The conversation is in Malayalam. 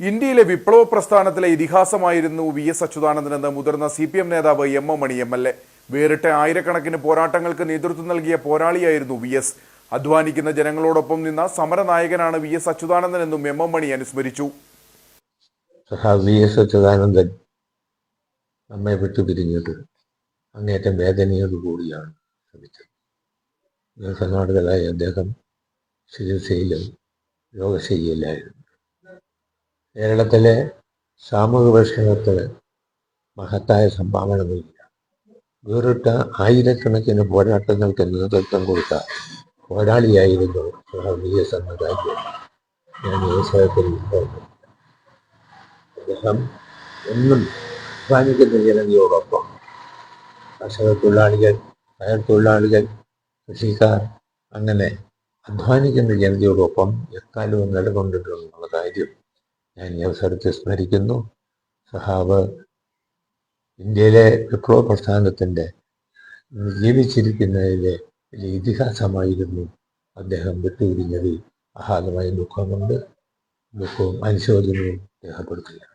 ഇന്ത്യയിലെ വിപ്ലവ പ്രസ്ഥാനത്തിലെ ഇതിഹാസമായിരുന്നു വി എസ് അച്യുതാനന്ദനെന്ന് മുതിർന്ന സി പി എം നേതാവ് M M Mani M L A. വേറിട്ട ആയിരക്കണക്കിന് പോരാട്ടങ്ങൾക്ക് നേതൃത്വം നൽകിയ പോരാളിയായിരുന്നു വി എസ്. അധ്വാനിക്കുന്ന ജനങ്ങളോടൊപ്പം നിന്ന സമരനായകനാണ് വി എസ് അച്യുതാനന്ദൻ എന്നും എം എം മണി അനുസ്മരിച്ചു. വി എസ് അച്യുതാനന്ദൻ നമ്മെ വിട്ടുപിരിഞ്ഞത് അങ്ങേറ്റം വേദനയോടുകൂടിയാണ് ശ്രമിച്ചത്. ദീർഘനാടുകളായി അദ്ദേഹം ചികിത്സയിലും രോഗശയ്യയിലായിരുന്നു. കേരളത്തിലെ സാമൂഹിക പരിഷ്കരണത്തിന് മഹത്തായ സംഭാവന നൽകിയ വേറിട്ട ആയിരക്കണക്കിന് പോരാട്ടങ്ങൾക്ക് നേതൃത്വം കൊടുത്ത പോരാളിയായിരുന്നു വി എസ് എന്ന കാര്യം ഞാൻ ഈ സ്വയത്തിൽ അദ്ദേഹം എന്നും അധ്വാനിക്കുന്ന ജനതയോടൊപ്പം കർഷക തൊഴിലാളികൾ കയർ തൊഴിലാളികൾ കൃഷിക്കാർ അങ്ങനെ അധ്വാനിക്കുന്ന ജനതയോടൊപ്പം എക്കാലവും നിലകൊണ്ടിട്ടുള്ള കാര്യം ഞാൻ ഈ അവസരത്തെ സ്മരിക്കുന്നു. സഹാബ് ഇന്ത്യയിലെ വിപ്ലവ പ്രസ്ഥാനത്തിന്റെ ജീവിച്ചിരിക്കുന്നതിലെ വലിയ ഇതിഹാസമായിരുന്നു അദ്ദേഹം വിട്ടുപിരിഞ്ഞതിൽ അഹാതമായ ദുഃഖമുണ്ട്. ദുഃഖവും അനുശോചനവും രേഖപ്പെടുത്തുകയാണ്.